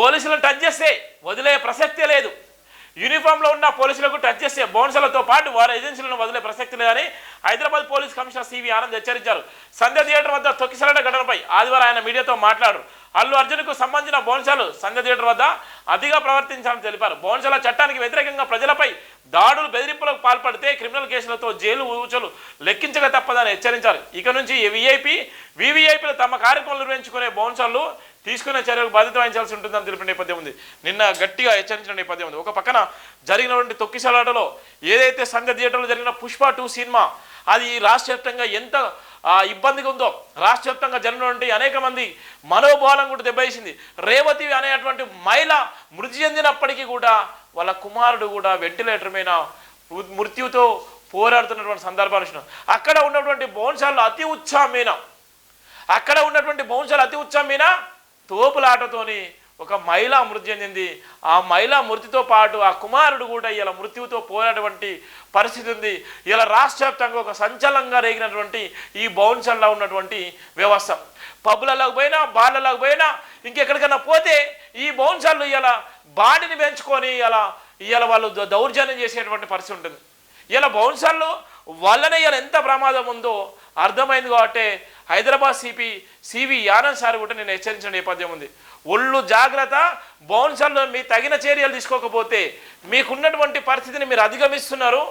పోలీసులు టచ్ చేస్తే వదిలే ప్రసక్తే లేదు. యూనిఫామ్లో ఉన్న పోలీసులకు టచ్ చేసే బౌన్సర్లతో పాటు వారి ఏజెన్సీలను వదిలే ప్రసక్తి లేదని Hyderabad police commissioner CV Anand హెచ్చరించారు. సంధ్య థియేటర్ వద్ద తొక్కిసలాట ఘటనపై ఆదివారం ఆయన మీడియాతో మాట్లాడారు. అల్లు అర్జున్కు సంబంధించిన బౌన్సర్లు సంధ్య థియేటర్ వద్ద అతిగా ప్రవర్తించాలని తెలిపారు. బౌన్సర్ల చట్టానికి వ్యతిరేకంగా ప్రజలపై దాడులు బెదిరింపులకు పాల్పడితే క్రిమినల్ కేసులతో జైలు ఊచలు లెక్కించక తప్పదని హెచ్చరించారు. ఇక నుంచి విఐపి వివిఐపీలు తమ కార్యక్రమాలు నిర్వహించుకునే బౌన్సర్లు తీసుకునే చర్యలకు బాధ్యత వహించాల్సి ఉంటుందని తెలిపిన నేపథ్యం ఉంది. నిన్న గట్టిగా హెచ్చరించిన నేపథ్యం ఉంది. ఒక పక్కన జరిగినటువంటి తొక్కిసలాటలో ఏదైతే సంఘ థియేటర్లో జరిగిన పుష్ప టూ సినిమా అది రాష్ట్ర వ్యాప్తంగా ఎంత ఇబ్బందిగా ఉందో రాష్ట్ర వ్యాప్తంగా జరిగినటువంటి అనేక మంది మనోభావం కూడా దెబ్బేసింది రేవతి అనేటువంటి మహిళ మృతి చెందినప్పటికీ కూడా వాళ్ళ కుమారుడు కూడా వెంటిలేటర్ మీద మృత్యుతో పోరాడుతున్నటువంటి సందర్భాలు అక్కడ ఉన్నటువంటి బౌన్సాలు అతి ఉత్సాహమైన అక్కడ ఉన్నటువంటి బౌన్సర్లు అతి ఉత్సాహమైన తోపులాటతోని ఒక మహిళ మృతి చెందింది. ఆ మహిళ మృతితో పాటు ఆ కుమారుడు కూడా ఇలా మృత్యువుతో పోయినటువంటి పరిస్థితి ఉంది. ఇలా రాష్ట్ర వ్యాప్తంగా ఒక సంచలనంగా రేగినటువంటి ఈ బౌన్సర్లో ఉన్నటువంటి వ్యవస్థ. పబ్బులలోకి పోయినా బార్లలోకి పోయినా ఇంకెక్కడికైనా పోతే ఈ బౌన్సర్లు ఇలా బాడీని పెంచుకొని ఇలా ఇలా వాళ్ళు దౌర్జన్యం చేసేటువంటి పరిస్థితి ఉంటుంది. ఇలా బౌన్సర్లు వల్లనే ఇలా ఎంత ప్రమాదం ఉందో అర్థమైంది కాబట్టి Hyderabad CP CV Anand sir కూడా నేను హెచ్చరించిన నేపథ్యం ఉంది. ఒళ్ళు జాగ్రత్త బౌన్సర్లు మీ తగిన చర్యలు తీసుకోకపోతే మీకున్నటువంటి పరిస్థితిని మీరు అధిగమిస్తున్నారు.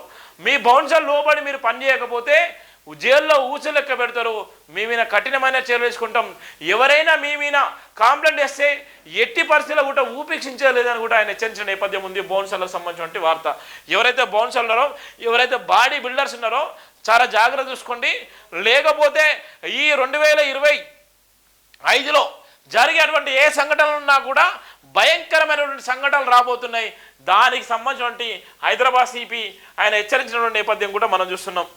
మీ బౌన్సర్ లోబడి మీరు పనిచేయకపోతే జైల్లో ఊచలు లెక్క పెడతారు. మీ మీద కఠినమైన చర్యలు తీసుకుంటాం. ఎవరైనా మీ మీద కాంప్లైంట్ చేస్తే ఎట్టి పరిస్థితుల్లో కూడా ఊపేక్షించలేదని కూడా ఆయన హెచ్చరించిన నేపథ్యం ఉంది. బౌన్సర్లకు సంబంధించినటువంటి వార్త. ఎవరైతే బౌన్సర్లు ఉన్నారో ఎవరైతే బాడీ బిల్డర్స్ ఉన్నారో చాలా జాగ్రత్త చూసుకోండి. లేకపోతే ఈ రెండు వేల ఇరవై ఐదులో జరిగేటువంటి ఏ సంఘటనలు ఉన్నా కూడా భయంకరమైనటువంటి సంఘటనలు రాబోతున్నాయి. దానికి సంబంధించినటువంటి హైదరాబాద్ సిపి ఆయన హెచ్చరించినటువంటి నేపథ్యం కూడా మనం చూస్తున్నాం.